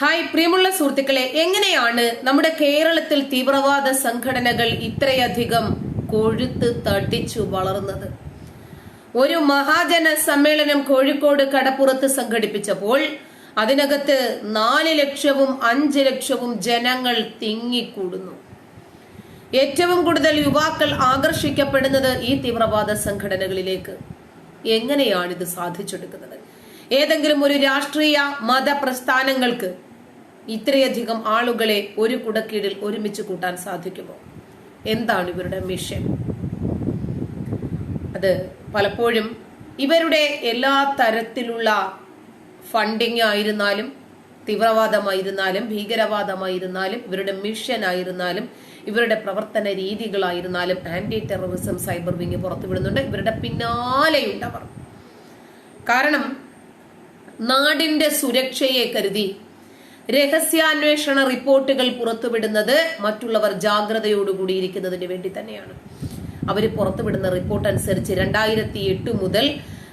Hi പ്രിയമുള്ള സുഹൃത്തുക്കളെ എങ്ങനെയാണ് നമ്മുടെ കേരളത്തിൽ തീവ്രവാദ സംഘടനകൾ ഇത്രയധികം കൊഴുത്ത് തടിച്ചു വളർന്നത്? ഒരു മഹാജന സമ്മേളനം കോഴിക്കോട് കടപ്പുറത്ത് സംഘടിപ്പിച്ചപ്പോൾ അതിനകത്ത് നാല് ലക്ഷവും അഞ്ച് ലക്ഷവും ജനങ്ങൾ തിങ്ങിക്കൂടുന്നു. ഏറ്റവും കൂടുതൽ യുവാക്കൾ ആകർഷിക്കപ്പെടുന്നത് ഈ തീവ്രവാദ സംഘടനകളിലേക്ക്. എങ്ങനെയാണ് ഇത് സാധിച്ചെടുക്കുന്നത്? ഏതെങ്കിലും ഒരു രാഷ്ട്രീയ മത പ്രസ്ഥാനങ്ങൾക്ക് ഇത്രയധികം ആളുകളെ ഒരു കുടക്കീടിൽ ഒരുമിച്ച് കൂട്ടാൻ സാധിക്കുമോ? എന്താണ് ഇവരുടെ മിഷൻ അത് പലപ്പോഴും ഇവരുടെ എല്ലാ തരത്തിലുള്ള ഫണ്ടിങ് ആയിരുന്നാലും തീവ്രവാദമായിരുന്നാലും ഭീകരവാദമായിരുന്നാലും ഇവരുടെ മിഷൻ ആയിരുന്നാലും ഇവരുടെ പ്രവർത്തന രീതികളായിരുന്നാലും ആന്റി ടെററിസം സൈബർ വിങ് പുറത്തുവിടുന്നുണ്ട്. ഇവരുടെ പിന്നാലെയുണ്ടവർ. കാരണം നാടിന്റെ സുരക്ഷയെ കരുതി രഹസ്യാന്വേഷണ റിപ്പോർട്ടുകൾ പുറത്തുവിടുന്നത് മറ്റുള്ളവർ ജാഗ്രതയോടുകൂടി ഇരിക്കുന്നതിന് വേണ്ടി തന്നെയാണ്. അവർ പുറത്തുവിടുന്ന റിപ്പോർട്ട് അനുസരിച്ച് രണ്ടായിരത്തി എട്ട് മുതൽ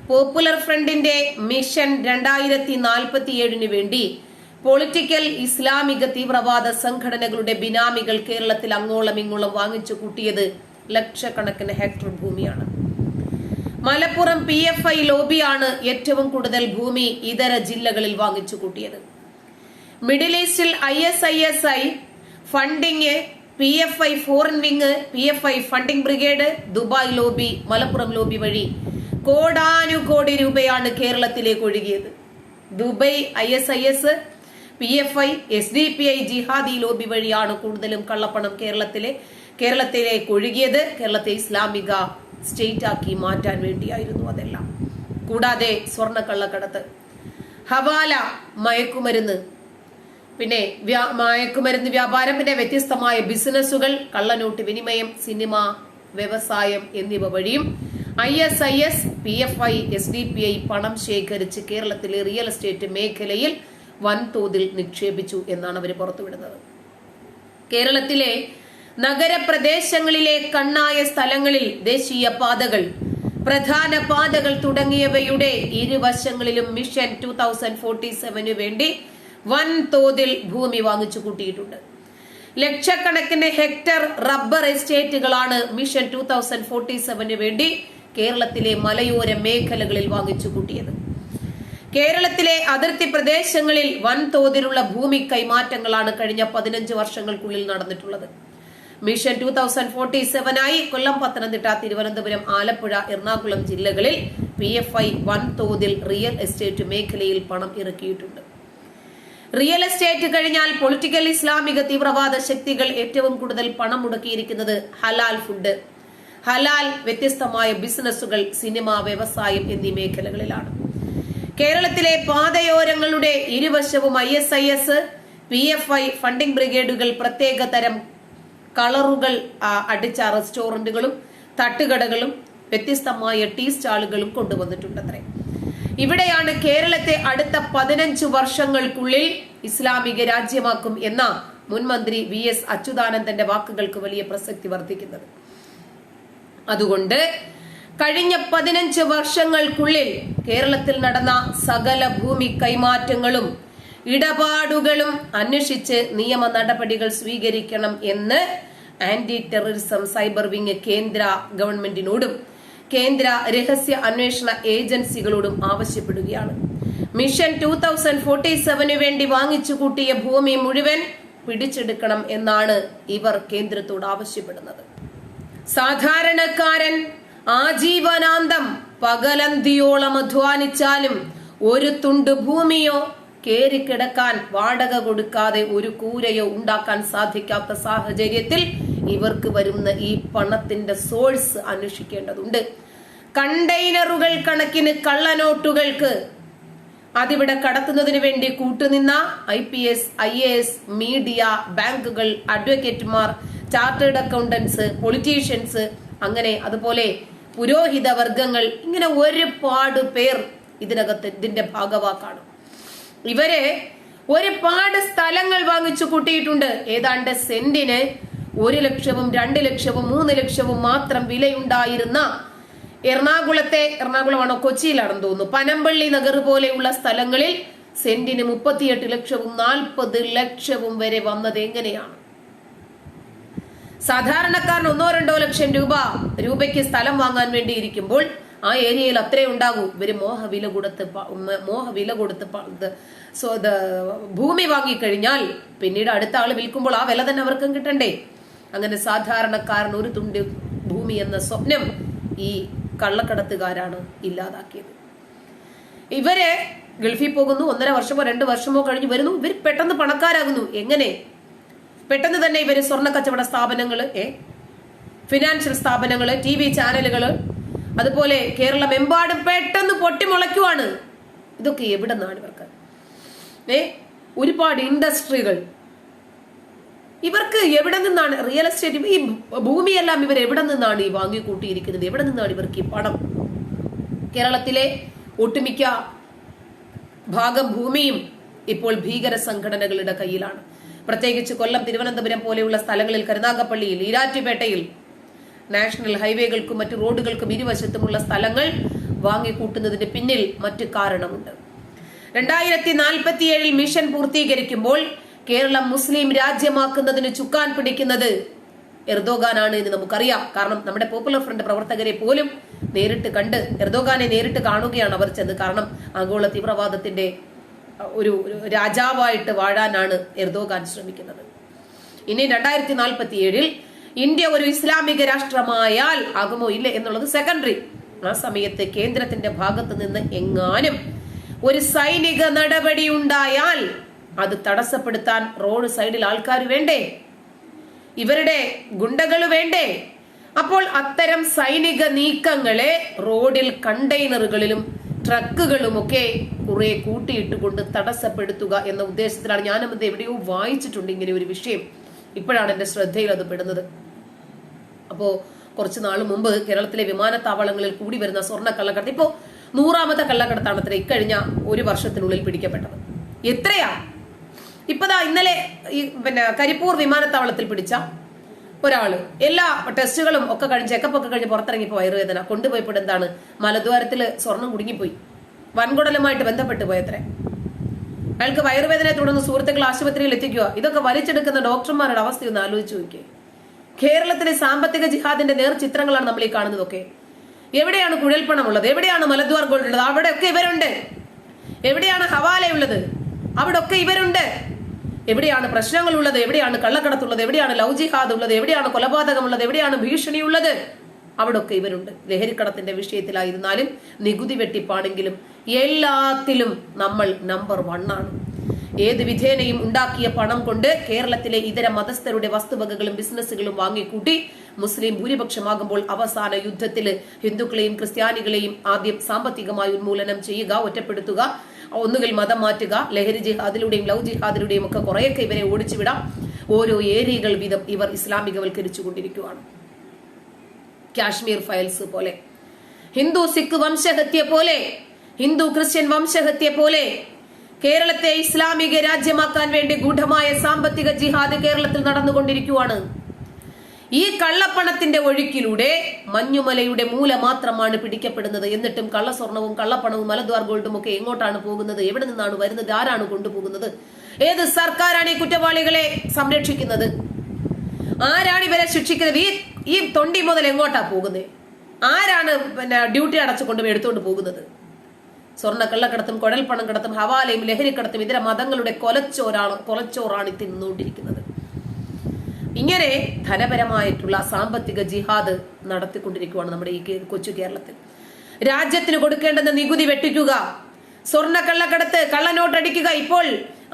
പോപ്പുലർ ഫ്രണ്ടിന്റെ മിഷൻ രണ്ടായിരത്തി നാൽപ്പത്തിയേഴിന് വേണ്ടി പൊളിറ്റിക്കൽ ഇസ്ലാമിക തീവ്രവാദ സംഘടനകളുടെ ബിനാമികൾ കേരളത്തിൽ അങ്ങോളം ഇങ്ങോളം വാങ്ങിച്ചു കൂട്ടിയത് ലക്ഷക്കണക്കിന് ഹെക്ടർ ഭൂമിയാണ്. മലപ്പുറം പി എഫ് ഐ ലോബിയാണ് ഏറ്റവും കൂടുതൽ ഭൂമി ഇതര ജില്ലകളിൽ വാങ്ങിച്ചു കൂട്ടിയത്. മിഡിൽ ഈസ്റ്റിൽ I S I S I funding P F I foreign wing P F I funding brigade Dubai lobby Malappuram lobby വഴി കോടാനുകോടി രൂപയാണ് കേരളത്തിലേക്ക് ഒഴുകിയത്. Dubai I S I S P F I S D P I jihadi lobby വഴിയാണ് കൂടുതലും കള്ളപ്പണം കേരളത്തിലെ കേരളത്തിലേക്ക് ഒഴുകിയത്. കേരളത്തെ ഇസ്ലാമിക സ്റ്റേറ്റ് ആക്കി മാറ്റാൻ വേണ്ടിയായിരുന്നു അതെല്ലാം. കൂടാതെ സ്വർണ കള്ളക്കടത്ത് ഹവാല മയക്കുമരുന്ന് പിന്നെ മയക്കുമരുന്ന് വ്യാപാരം പിന്നെ വ്യത്യസ്തമായ ബിസിനസ്സുകൾ കള്ളനോട്ട് വിനിമയം സിനിമ വ്യവസായം എന്നിവ വഴിയും I S I S P F I S D P I പണം ശേഖരിച്ച് കേരളത്തിലെ റിയൽ എസ്റ്റേറ്റ് മേഖലയിൽ വൻതോതിൽ നിക്ഷേപിച്ചു എന്നാണ് അവർ പുറത്തുവിടുന്നത്. കേരളത്തിലെ നഗരപ്രദേശങ്ങളിലെ കണ്ണായ സ്ഥലങ്ങളിൽ ദേശീയ പാതകൾ പ്രധാന പാതകൾ തുടങ്ങിയവയുടെ ഇരുവശങ്ങളിലും മിഷൻ ടു തൗസൻഡ് ഫോർട്ടി സെവനു വേണ്ടി വൻതോതിൽ ഭൂമി വാങ്ങിച്ചു കൂട്ടിയിട്ടുണ്ട്. ലക്ഷക്കണക്കിന് ഹെക്ടർ റബ്ബർ എസ്റ്റേറ്റുകളാണ് മിഷൻ ടൂ തൗസൻഡ് ഫോർട്ടി സെവന് വേണ്ടി കേരളത്തിലെ മലയോര മേഖലകളിൽ വാങ്ങിച്ചു കൂട്ടിയത്. കേരളത്തിലെ അതിർത്തി പ്രദേശങ്ങളിൽ വൻതോതിലുള്ള ഭൂമി കൈമാറ്റങ്ങളാണ് കഴിഞ്ഞ പതിനഞ്ച് വർഷങ്ങൾക്കുള്ളിൽ നടന്നിട്ടുള്ളത്. മിഷൻ ടൂ തൗസൻഡ് ഫോർട്ടി സെവനായി കൊല്ലം പത്തനംതിട്ട തിരുവനന്തപുരം ആലപ്പുഴ എറണാകുളം ജില്ലകളിൽ പി എഫ് ഐ വൻതോതിൽ റിയൽ എസ്റ്റേറ്റ് മേഖലയിൽ പണം ഇറക്കിയിട്ടുണ്ട്. റിയൽ എസ്റ്റേറ്റ് കഴിഞ്ഞാൽ പൊളിറ്റിക്കൽ ഇസ്ലാമിക തീവ്രവാദ ശക്തികൾ ഏറ്റവും കൂടുതൽ പണം മുടക്കിയിരിക്കുന്നത് ഹലാൽ ഫുഡ് ഹലാൽ വ്യത്യസ്തമായ ബിസിനസ്സുകൾ സിനിമ വ്യവസായം എന്നീ മേഖലകളിലാണ്. കേരളത്തിലെ പാതയോരങ്ങളുടെ ഇരുവശവും I S I S P F I funding ബ്രിഗേഡുകൾ പ്രത്യേക തരം കളറുകൾ അടിച്ച റെസ്റ്റോറന്റുകളും തട്ടുകടകളും വ്യത്യസ്തമായ ടീ സ്റ്റാളുകളും കൊണ്ടുവന്നിട്ടുണ്ടത്രേ. ഇവിടെയാണ് കേരളത്തെ അടുത്ത പതിനഞ്ച് വർഷങ്ങൾക്കുള്ളിൽ ഇസ്ലാമിക രാജ്യമാക്കും എന്ന മുൻമന്ത്രി വി എസ് അച്യുതാനന്ദന്റെ വാക്കുകൾക്ക് വലിയ പ്രസക്തി വർദ്ധിക്കുന്നത്. അതുകൊണ്ട് കഴിഞ്ഞ പതിനഞ്ച് വർഷങ്ങൾക്കുള്ളിൽ കേരളത്തിൽ നടന്ന സകല ഭൂമി കൈമാറ്റങ്ങളും ഇടപാടുകളും അന്വേഷിച്ച് നിയമ നടപടികൾ സ്വീകരിക്കണം എന്ന് ആന്റി ടെററിസം സൈബർ വിങ് കേന്ദ്ര ഗവൺമെന്റിനോടും കേന്ദ്ര രഹസ്യ അന്വേഷണ ഏജൻസികളോടും ആവശ്യപ്പെടുകയാണ്. മിഷൻ ടൂ തൗസൻഡ് ഫോർട്ടി സെവന് വേണ്ടി വാങ്ങിച്ചു കൂട്ടിയ ഭൂമി മുഴുവൻ പിടിച്ചെടുക്കണം എന്നാണ് ഇവർ കേന്ദ്രത്തോട് ആവശ്യപ്പെടുന്നത്. സാധാരണക്കാരൻ ആജീവനാന്തം പകലന്തിയോളം അധ്വാനിച്ചാലും ഒരു തുണ്ട് ഭൂമിയോ കേറിക്കിടക്കാൻ വാടക കൊടുക്കാതെ ഒരു കൂരയോ ഉണ്ടാക്കാൻ സാധിക്കാത്ത സാഹചര്യത്തിൽ ഇവർക്ക് വരുന്ന ഈ പണത്തിന്റെ സോഴ്സ് അന്വേഷിക്കേണ്ടതുണ്ട്. കണ്ടെയ്നറുകൾ കണക്കിന് കള്ളനോട്ടുകൾക്ക്. അതിവിടെ കടത്തുന്നതിന് വേണ്ടി കൂട്ടുനിന്ന I P S I A S media ബാങ്കുകൾ അഡ്വക്കേറ്റുമാർ ചാർട്ടേഡ് അക്കൗണ്ടൻസ് പൊളിറ്റീഷ്യൻസ് അങ്ങനെ അതുപോലെ പുരോഹിത വർഗങ്ങൾ ഇങ്ങനെ ഒരുപാട് പേർ ഇതിനകത്ത് ഇതിന്റെ ഭാഗവാക്കാണ്. ഇവരെ ഒരുപാട് സ്ഥലങ്ങൾ വാങ്ങിച്ചു കൂട്ടിയിട്ടുണ്ട്. ഏതാണ്ട് സെന്റിന് ഒരു ലക്ഷവും രണ്ട് ലക്ഷവും മൂന്ന് ലക്ഷവും മാത്രം വിലയുണ്ടായിരുന്ന എറണാകുളത്തെ എറണാകുളമാണോ? കൊച്ചിയിലാണെന്ന് തോന്നുന്നു. പനമ്പള്ളി നഗർ പോലെയുള്ള സ്ഥലങ്ങളിൽ സെന്റിന് മുപ്പത്തിയെട്ട് ലക്ഷവും നാൽപ്പത് ലക്ഷവും വരെ വന്നത് എങ്ങനെയാണ്? സാധാരണക്കാരൻ ഒന്നോ രണ്ടോ ലക്ഷം രൂപ രൂപയ്ക്ക് സ്ഥലം വാങ്ങാൻ വേണ്ടി ഇരിക്കുമ്പോൾ ആ ഏരിയയിൽ അത്രേ ഉണ്ടാകൂ. ഇവർ മോഹ വില കൊടുത്ത് പ- മോഹ വില കൊടുത്ത് സോ ഭൂമി വാങ്ങിക്കഴിഞ്ഞാൽ പിന്നീട് അടുത്ത ആൾ വിൽക്കുമ്പോൾ ആ വില തന്നെ അവർക്കും കിട്ടണ്ടേ? അങ്ങനെ സാധാരണക്കാരൻ ഒരു തുണ്ട് ഭൂമി എന്ന സ്വപ്നം ഈ കള്ളക്കടത്തുകാരാണ് ഇല്ലാതാക്കിയത്. ഇവരെ ഗൾഫിൽ പോകുന്നു ഒന്നര വർഷമോ രണ്ട് വർഷമോ കഴിഞ്ഞ് വരുന്നു. ഇവർ പെട്ടെന്ന് പണക്കാരാകുന്നു. എങ്ങനെ? പെട്ടെന്ന് തന്നെ ഇവർ സ്വർണ കച്ചവട സ്ഥാപനങ്ങൾ ഏ? ഫിനാൻഷ്യൽ സ്ഥാപനങ്ങൾ ടി വി ചാനലുകൾ അതുപോലെ കേരളമെമ്പാടും പെട്ടെന്ന് പൊട്ടിമുളയ്ക്കുവാണ്. ഇതൊക്കെ എവിടെ നിന്നാണ് ഇവർക്ക്? ഏ? ഒരുപാട് ഇൻഡസ്ട്രികൾ ഇവർക്ക് എവിടെ നിന്നാണ് റിയൽ എസ്റ്റേറ്റ് ഈ ഭൂമിയെല്ലാം ഇവർ എവിടെ നിന്നാണ് ഈ വാങ്ങിക്കൂട്ടിയിരിക്കുന്നത്? എവിടെ നിന്നാണ് ഇവർക്ക് ഈ പണം? കേരളത്തിലെ ഒട്ടുമിക്ക ഭാഗം ഭൂമിയും ഇപ്പോൾ ഭീകര സംഘടനകളുടെ കയ്യിലാണ്. പ്രത്യേകിച്ച് കൊല്ലം തിരുവനന്തപുരം പോലെയുള്ള സ്ഥലങ്ങളിൽ കരുനാഗപ്പള്ളിയിൽ ഈരാറ്റുപേട്ടയിൽ നാഷണൽ ഹൈവേകൾക്കും മറ്റു റോഡുകൾക്കും ഇരുവശത്തുമുള്ള സ്ഥലങ്ങൾ വാങ്ങിക്കൂട്ടുന്നതിന് പിന്നിൽ മറ്റു കാരണമുണ്ട്. രണ്ടായിരത്തി നാൽപ്പത്തിയേഴിൽ മിഷൻ പൂർത്തീകരിക്കുമ്പോൾ കേരളം മുസ്ലിം രാജ്യമാക്കുന്നതിന് ചുക്കാൻ പിടിക്കുന്നത് എർദോഗാനാണ് എന്ന് നമുക്കറിയാം. കാരണം നമ്മുടെ പോപ്പുലർ ഫ്രണ്ട് പ്രവർത്തകരെ പോലും നേരിട്ട് കണ്ട് എർദോഗാനെ നേരിട്ട് കാണുകയാണ് അവർ ചെന്ന് കാരണം ആഗോള തീവ്രവാദത്തിന്റെ ഒരു രാജാവായിട്ട് വാഴാനാണ് എർദോഗാൻ ശ്രമിക്കുന്നത്. ഇനി രണ്ടായിരത്തി നാൽപ്പത്തി ഏഴിൽ ഇന്ത്യ ഒരു ഇസ്ലാമിക രാഷ്ട്രമായാൽ ആകുമോ ഇല്ല എന്നുള്ളത് സെക്കൻഡറി ആ സമയത്ത് കേന്ദ്രത്തിന്റെ ഭാഗത്ത് നിന്ന് എങ്ങാനും ഒരു സൈനിക നടപടി ഉണ്ടായാൽ അത് തടസ്സപ്പെടുത്താൻ റോഡ് സൈഡിൽ ആൾക്കാർ വേണ്ടേ? ഇവരുടെ ഗുണ്ടകൾ വേണ്ടേ? അപ്പോൾ അത്തരം സൈനിക നീക്കങ്ങളെ റോഡിൽ കണ്ടെയ്നറുകളിലും ട്രക്കുകളുമൊക്കെ കുറെ കൂട്ടിയിട്ട് കൊണ്ട് തടസ്സപ്പെടുത്തുക എന്ന ഉദ്ദേശത്തിലാണ് ഞാനും ഇത് എവിടെയോ വായിച്ചിട്ടുണ്ട് ഇങ്ങനെ ഒരു വിഷയം. ഇപ്പോഴാണ് എന്റെ ശ്രദ്ധയിൽ അത് പെടുന്നത്. അപ്പോ കുറച്ച് നാൾ മുമ്പ് കേരളത്തിലെ വിമാനത്താവളങ്ങളിൽ കൂടി വരുന്ന സ്വർണ കള്ളക്കടത്ത്. ഇപ്പോ നൂറാമത്തെ കള്ളക്കടത്താണ് അത്ര ഇക്കഴിഞ്ഞ ഒരു വർഷത്തിനുള്ളിൽ പിടിക്കപ്പെട്ടത്. എത്രയാ? ഇപ്പതാ ഇന്നലെ ഈ പിന്നെ കരിപ്പൂർ വിമാനത്താവളത്തിൽ പിടിച്ച ഒരാൾ. എല്ലാ ടെസ്റ്റുകളും ഒക്കെ കഴിഞ്ഞ് ചെക്കപ്പ് ഒക്കെ കഴിഞ്ഞ് പുറത്തിറങ്ങിപ്പോ വയറുവേദന. കൊണ്ടുപോയപ്പോൾ എന്താണ് മലദ്വാരത്തിൽ സ്വർണം കുടുങ്ങിപ്പോയി. വൻകുടലുമായിട്ട് ബന്ധപ്പെട്ട് പോയത്രേ. അയാൾക്ക് വയറുവേദനയെ തുടർന്ന് സുഹൃത്തുക്കൾ ആശുപത്രിയിൽ എത്തിക്കുക. ഇതൊക്കെ വലിച്ചെടുക്കുന്ന ഡോക്ടർമാരുടെ അവസ്ഥ ഒന്ന് ആലോചിച്ച് നോക്കിയേ. കേരളത്തിലെ സാമ്പത്തിക ജിഹാദിന്റെ നേർചിത്രങ്ങളാണ് നമ്മൾ ഈ കാണുന്നതൊക്കെ. എവിടെയാണ് കുഴൽപ്പണമുള്ളത്? എവിടെയാണ് മലദ്വാർ ഗോൾഡ് ഉള്ളത്? അവിടെയൊക്കെ ഇവരുണ്ട്. എവിടെയാണ് ഹവാലയുള്ളത്? അവിടെ ഒക്കെ ഇവരുണ്ട്. എവിടെയാണ് പ്രശ്നങ്ങളുള്ളത്? എവിടെയാണ് കള്ളക്കടത്തുള്ളത്? എവിടെയാണ് ലവ് ജിഹാദ് ഉള്ളത്? എവിടെയാണ് കൊലപാതകമുള്ളത്? എവിടെയാണ് ഭീഷണിയുള്ളത് അവിടെ ഒക്കെ ഇവരുണ്ട്. ലഹരിക്കടത്തിന്റെ വിഷയത്തിലായിരുന്നാലും നികുതി വെട്ടിപ്പാണെങ്കിലും എല്ലാത്തിലും നമ്മൾ നമ്പർ വൺ ആണ്. ഏത് വിധേനയും ഉണ്ടാക്കിയ പണം കൊണ്ട് കേരളത്തിലെ ഇതര മതസ്ഥരുടെ വസ്തുവകകളും ബിസിനസ്സുകളും വാങ്ങിക്കൂട്ടി മുസ്ലിം ഭൂരിപക്ഷമാകുമ്പോൾ അവസാന യുദ്ധത്തിൽ ഹിന്ദുക്കളെയും ക്രിസ്ത്യാനികളെയും ആദ്യം സാമ്പത്തികമായി ഉന്മൂലനം ചെയ്യുക ഒറ്റപ്പെടുത്തുക ഒന്നുകിൽ മതം മാറ്റുക ലഹരി ജിഹാദിലൂടെയും ലവ് ജിഹാദിലൂടെയും ഒക്കെ കുറെയൊക്കെ ഇവരെ ഓടിച്ചുവിടാം. ഓരോ ഏരിയകൾ വീതം ഇവർ ഇസ്ലാമികവൽക്കരിച്ചു കൊണ്ടിരിക്കുകയാണ് കാശ്മീർ ഫയൽസ് പോലെ ഹിന്ദു സിഖ് വംശഹത്യ പോലെ ഹിന്ദു ക്രിസ്ത്യൻ വംശഹത്യ പോലെ കേരളത്തെ ഇസ്ലാമിക രാജ്യമാക്കാൻ വേണ്ടി ഗൂഢമായ സാമ്പത്തിക ജിഹാദ് കേരളത്തിൽ നടന്നുകൊണ്ടിരിക്കുകയാണ് ഈ കള്ളപ്പണത്തിന്റെ ഒഴുക്കിലൂടെ മഞ്ഞുമലയുടെ മൂല മാത്രമാണ് പിടിക്കപ്പെടുന്നത്. എന്നിട്ടും കള്ളസ്വർണവും കള്ളപ്പണവും മലദ്വാർ ഗോൾഡും ഒക്കെ എങ്ങോട്ടാണ് പോകുന്നത്? എവിടെ നിന്നാണ് വരുന്നത്? ആരാണ് കൊണ്ടുപോകുന്നത്? ഏത് സർക്കാരാണ് ഈ കുറ്റവാളികളെ സംരക്ഷിക്കുന്നത്? ആരാണ് ഇവരെ ശിക്ഷിക്കുന്നത്? ഈ ഈ തൊണ്ടി മുതൽ എങ്ങോട്ടാ പോകുന്നത് ആരാണ് പിന്നെ ഡ്യൂട്ടി അടച്ചുകൊണ്ട് എടുത്തുകൊണ്ട് പോകുന്നത്? സ്വർണ കള്ളക്കടത്തും കുഴൽപ്പണം കടത്തും ഹവാലയും ലഹരിക്കടത്തും ഇതര മതങ്ങളുടെ കൊലച്ചോരാണ് കൊലച്ചോറാണ് തിന്നുകൊണ്ടിരിക്കുന്നത്. ഇങ്ങനെ ധനപരമായിട്ടുള്ള സാമ്പത്തിക ജിഹാദ് നടത്തിക്കൊണ്ടിരിക്കുകയാണ് നമ്മുടെ ഈ കൊച്ചു കേരളത്തിൽ. രാജ്യത്തിന് കൊടുക്കേണ്ടുന്ന നികുതി വെട്ടിക്കുക. സ്വർണ കള്ളക്കടത്ത് കള്ളനോട്ടടിക്കുക. ഇപ്പോൾ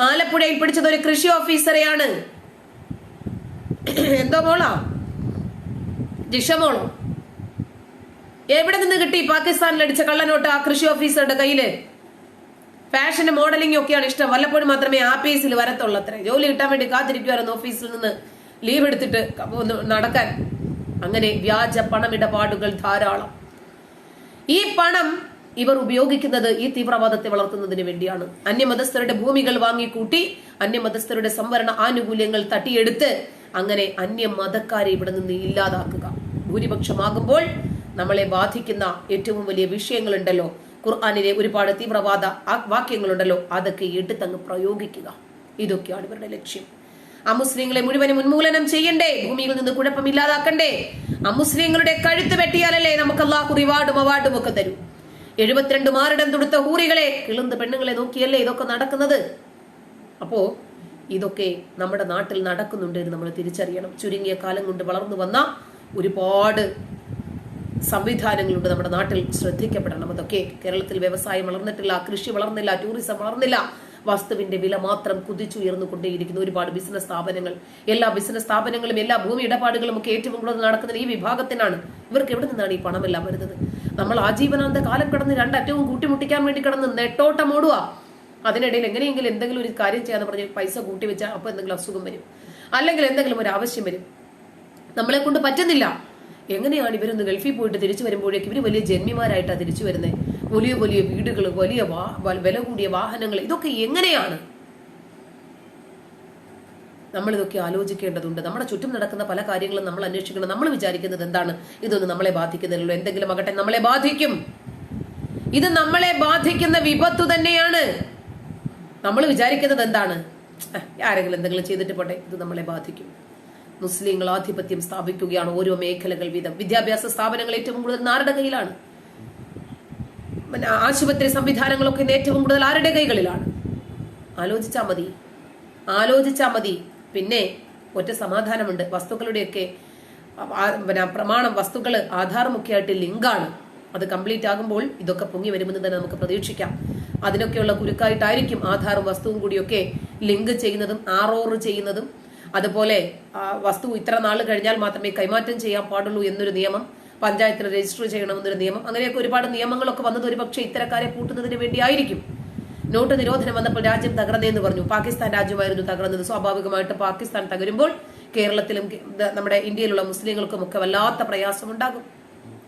ആലപ്പുഴയിൽ പിടിച്ചത് ഒരു കൃഷി ഓഫീസറെയാണ്. എന്തോ മോളാ? ജിഷമോളോ എവിടെ നിന്ന് കിട്ടി പാകിസ്ഥാനിൽ അടിച്ച കള്ളനോട്ട് ആ കൃഷി ഓഫീസറുടെ കയ്യിൽ? ഫാഷന് മോഡലിംഗ് ഒക്കെയാണ് ഇഷ്ടം. വല്ലപ്പോഴും മാത്രമേ ആപ്പീസിൽ വരത്തുള്ളൂ അത്ര ജോലി കിട്ടാൻ വേണ്ടി കാത്തിരിക്കുമായിരുന്നു ഓഫീസിൽ നിന്ന്. ലീവ് എടുത്തിട്ട് ഒന്ന് നടക്കാൻ. അങ്ങനെ വ്യാജ പണമിടപാടുകൾ ധാരാളം. ഈ പണം ഇവർ ഉപയോഗിക്കുന്നത് ഈ തീവ്രവാദത്തെ വളർത്തുന്നതിന് വേണ്ടിയാണ്. അന്യമതസ്ഥരുടെ ഭൂമികൾ വാങ്ങിക്കൂട്ടി അന്യമതസ്ഥരുടെ സംവരണ ആനുകൂല്യങ്ങൾ തട്ടിയെടുത്ത് അങ്ങനെ അന്യമതക്കാരെ ഇവിടെ നിന്ന് ഇല്ലാതാക്കുക. ഭൂരിപക്ഷമാകുമ്പോൾ നമ്മളെ ബാധിക്കുന്ന ഏറ്റവും വലിയ വിഷയങ്ങളുണ്ടല്ലോ. ഖുർആാനിലെ ഒരുപാട് തീവ്രവാദ വാക്യങ്ങളുണ്ടല്ലോ. അതൊക്കെ എടുത്തങ്ങ് പ്രയോഗിക്കുക. ഇതൊക്കെയാണ് ഇവരുടെ ലക്ഷ്യം. അമുസ്ലിങ്ങളെ മുഴുവനും ഉന്മൂലനം ചെയ്യണ്ടേ? ഭൂമിയിൽ നിന്ന് കുഴപ്പമില്ലാതാക്കണ്ടേ അമുസ്ലിങ്ങളുടെ കഴുത്ത് വെട്ടിയാലല്ലേ നമുക്ക് അള്ളാഹു റിവാർഡും അവാർഡും ഒക്കെ തരൂ. എഴുപത്തിരണ്ട് മാറിടം തുടുത്ത ഹൂറികളെ കിളുന്ത് പെണ്ണുങ്ങളെ നോക്കിയല്ലേ ഇതൊക്കെ നടക്കുന്നത്? അപ്പോ ഇതൊക്കെ നമ്മുടെ നാട്ടിൽ നടക്കുന്നുണ്ട് എന്ന് നമ്മൾ തിരിച്ചറിയണം. ചുരുങ്ങിയ കാലം കൊണ്ട് വളർന്നു വന്ന ഒരുപാട് സംവിധാനങ്ങളുണ്ട് നമ്മുടെ നാട്ടിൽ ശ്രദ്ധിക്കപ്പെടണം. അതൊക്കെ കേരളത്തിൽ വ്യവസായം വളർന്നിട്ടില്ല കൃഷി വളർന്നില്ല ടൂറിസം വളർന്നില്ല. വസ്തുവിന്റെ വില മാത്രം കുതിച്ചുയർന്നു കൊണ്ടേയിരിക്കുന്ന ഒരുപാട് ബിസിനസ് സ്ഥാപനങ്ങൾ. എല്ലാ ബിസിനസ് സ്ഥാപനങ്ങളും എല്ലാ ഭൂമി ഇടപാടുകളും ഒക്കെ ഏറ്റവും കൂടുതൽ നടക്കുന്നത് ഈ വിഭാഗത്തിനാണ് ഇവർക്ക് എവിടെ നിന്നാണ് ഈ പണമെല്ലാം വരുന്നത്? നമ്മൾ ആജീവനാന്ത കാലം കടന്ന് രണ്ടറ്റവും കൂട്ടിമുട്ടിക്കാൻ വേണ്ടി കിടന്ന് നെട്ടോട്ടം ഓടുക. അതിനിടയിൽ എങ്ങനെയെങ്കിലും എന്തെങ്കിലും ഒരു കാര്യം ചെയ്യാന്ന് പറഞ്ഞ് പൈസ കൂട്ടി വെച്ചാൽ അപ്പൊ എന്തെങ്കിലും അസുഖം വരും. അല്ലെങ്കിൽ എന്തെങ്കിലും ഒരു ആവശ്യം വരും. നമ്മളെ കൊണ്ട് പറ്റുന്നില്ല. എങ്ങനെയാണ് ഇവരൊന്ന് ഗൾഫിൽ പോയിട്ട് തിരിച്ചു വരുമ്പോഴേക്കും ഇവർ വലിയ ജന്മിമാരായിട്ടാണ് തിരിച്ചു വരുന്നത് വലിയ വലിയ വീടുകൾ വലിയ വില കൂടിയ വാഹനങ്ങൾ ഇതൊക്കെ എങ്ങനെയാണ്? നമ്മൾ ഇതൊക്കെ ആലോചിക്കേണ്ടതുണ്ട്. നമ്മുടെ ചുറ്റും നടക്കുന്ന പല കാര്യങ്ങളും നമ്മൾ അന്വേഷിക്കണം. നമ്മൾ വിചാരിക്കുന്നത് എന്താണ്? ഇതൊന്നും നമ്മളെ ബാധിക്കുന്നില്ലല്ലോ എന്തെങ്കിലും ആകട്ടെ നമ്മളെ ബാധിക്കും. ഇത് നമ്മളെ ബാധിക്കുന്ന വിപത്ത് തന്നെയാണ്. നമ്മൾ വിചാരിക്കുന്നത് എന്താണ്? "അഹ്, ആരെങ്കിലും എന്തെങ്കിലും ചെയ്തിട്ട് പോട്ടെ ഇത് നമ്മളെ ബാധിക്കും. മുസ്ലിങ്ങൾ ആധിപത്യം സ്ഥാപിക്കുകയാണ് ഓരോ മേഖലകൾ വീതം. വിദ്യാഭ്യാസ സ്ഥാപനങ്ങൾ ഏറ്റവും കൂടുതൽ നാരുടെ കയ്യിലാണ്. ആശുപത്രി സംവിധാനങ്ങളൊക്കെ ഇന്ന് ഏറ്റവും കൂടുതൽ ആരുടെ കൈകളിലാണ്? ആലോചിച്ചാ മതി. ആലോചിച്ചാ മതി. പിന്നെ ഒറ്റ സമാധാനമുണ്ട്. വസ്തുക്കളുടെയൊക്കെ പിന്നെ പ്രമാണം വസ്തുക്കൾ ആധാർമുഖ്യമായിട്ട് ലിങ്കാണ്. അത് കംപ്ലീറ്റ് ആകുമ്പോൾ ഇതൊക്കെ പൊങ്ങി വരുമെന്ന് തന്നെ നമുക്ക് പ്രതീക്ഷിക്കാം. അതിനൊക്കെയുള്ള കുരുക്കായിട്ടായിരിക്കും ആധാറും വസ്തുവും കൂടിയൊക്കെ ലിങ്ക് ചെയ്യുന്നതും ആറോറ് ചെയ്യുന്നതും. അതുപോലെ വസ്തു ഇത്ര നാൾ കഴിഞ്ഞാൽ മാത്രമേ കൈമാറ്റം ചെയ്യാൻ പാടുള്ളൂ എന്നൊരു നിയമം പഞ്ചായത്തിൽ രജിസ്റ്റർ ചെയ്യണമെന്നൊരു നിയമം. അങ്ങനെയൊക്കെ ഒരുപാട് നിയമങ്ങളൊക്കെ വന്നത് ഒരുപക്ഷെ ഇത്തരക്കാരെ കൂട്ടുന്നതിന് വേണ്ടിയായിരിക്കും. നോട്ട് നിരോധനം വന്നപ്പോൾ രാജ്യം തകർന്നേന്ന് പറഞ്ഞു. പാകിസ്ഥാൻ രാജ്യമായിരുന്നു തകർന്നത്. സ്വാഭാവികമായിട്ട് പാകിസ്ഥാൻ തകരുമ്പോൾ കേരളത്തിലും നമ്മുടെ ഇന്ത്യയിലുള്ള മുസ്ലിങ്ങൾക്കും ഒക്കെ വല്ലാത്ത പ്രയാസം ഉണ്ടാകും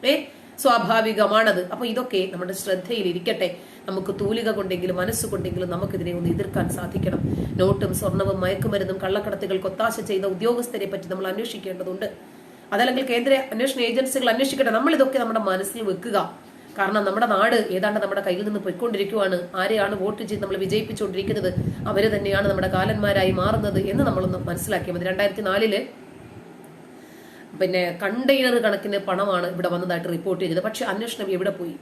ഏ? സ്വാഭാവികമാണത്. അപ്പൊ ഇതൊക്കെ നമ്മുടെ ശ്രദ്ധയിൽ ഇരിക്കട്ടെ നമുക്ക് തൂലിക കൊണ്ടെങ്കിലും മനസ്സുകൊണ്ടെങ്കിലും നമുക്കിതിനെ ഒന്ന് എതിർക്കാൻ സാധിക്കണം. നോട്ടും സ്വർണവും മയക്കുമരുന്നും കള്ളക്കടത്തുകൾ കൊത്താശ ചെയ്ത ഉദ്യോഗസ്ഥരെ പറ്റി നമ്മൾ അന്വേഷിക്കേണ്ടതുണ്ട്. അതല്ലെങ്കിൽ കേന്ദ്ര അന്വേഷണ ഏജൻസികൾ അന്വേഷിക്കട്ടെ. നമ്മൾ ഇതൊക്കെ നമ്മുടെ മനസ്സിൽ വെക്കുക. കാരണം നമ്മുടെ നാട് ഏതാണ്ട് നമ്മുടെ കയ്യിൽ നിന്ന് പോയിക്കൊണ്ടിരിക്കുവാണ്. ആരെയാണ് വോട്ട് ചെയ്ത് നമ്മൾ വിജയിപ്പിച്ചുകൊണ്ടിരിക്കുന്നത്? അവർ തന്നെയാണ് നമ്മുടെ കാലന്മാരായി മാറുന്നത് എന്ന് നമ്മളൊന്ന് മനസ്സിലാക്കിയാൽ മതി. രണ്ടായിരത്തി നാലിൽ പിന്നെ കണ്ടെയ്നർ കണക്കിന് പണമാണ് ഇവിടെ വന്നതായിട്ട് റിപ്പോർട്ട് ചെയ്തത്. പക്ഷെ അന്വേഷണം എവിടെ പോയി?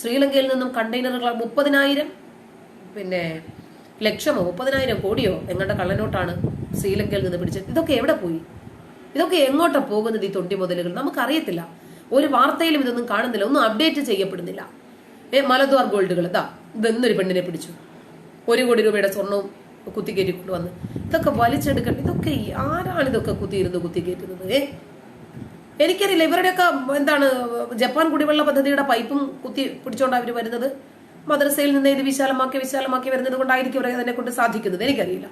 ശ്രീലങ്കയിൽ നിന്നും കണ്ടെയ്നറുകൾ മുപ്പതിനായിരം പിന്നെ ലക്ഷമോ മുപ്പതിനായിരം കോടിയോ എങ്ങനെ കള്ളനോട്ടാണ് ശ്രീലങ്കയിൽ നിന്ന് പിടിച്ചത്. ഇതൊക്കെ എവിടെ പോയി? ഇതൊക്കെ എങ്ങോട്ടാ പോകുന്നത് ഈ തൊണ്ടി മുതലുകൾ നമുക്കറിയത്തില്ല. ഒരു വാർത്തയിലും ഇതൊന്നും കാണുന്നില്ല. ഒന്നും അപ്ഡേറ്റ് ചെയ്യപ്പെടുന്നില്ല. ഏ മലദ്വാർ ഗോൾഡുകൾ. ഇതാ ഇതെന്നൊരു പെണ്ണിനെ പിടിച്ചു. ഒരു കോടി രൂപയുടെ സ്വർണവും കുത്തിക്കയറ്റി കൊണ്ടുവന്ന് ഇതൊക്കെ വലിച്ചെടുക്കണം ഇതൊക്കെ ആരാണ് ഇതൊക്കെ കുത്തിയിരുന്ന് കുത്തിക്കയറ്റുന്നത് ഏ? എനിക്കറിയില്ല ഇവരുടെയൊക്കെ എന്താണ് ജപ്പാൻ കുടിവെള്ള പദ്ധതിയുടെ പൈപ്പും കുത്തി പിടിച്ചോണ്ട് അവർ വരുന്നത്? മദ്രസയിൽ നിന്ന് ഇത് വിശാലമാക്കി വിശാലമാക്കി വരുന്നത് കൊണ്ടായിരിക്കും ഇവരെ അതിനെ കൊണ്ട് സാധിക്കുന്നത്. എനിക്കറിയില്ല.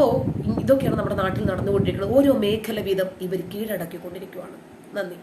അപ്പോ ഇതൊക്കെയാണ് നമ്മുടെ നാട്ടിൽ നടന്നുകൊണ്ടിരിക്കുന്നത്. ഓരോ മേഖല വീതം ഇവർ കീഴടക്കിക്കൊണ്ടിരിക്കുകയാണ് നന്ദി.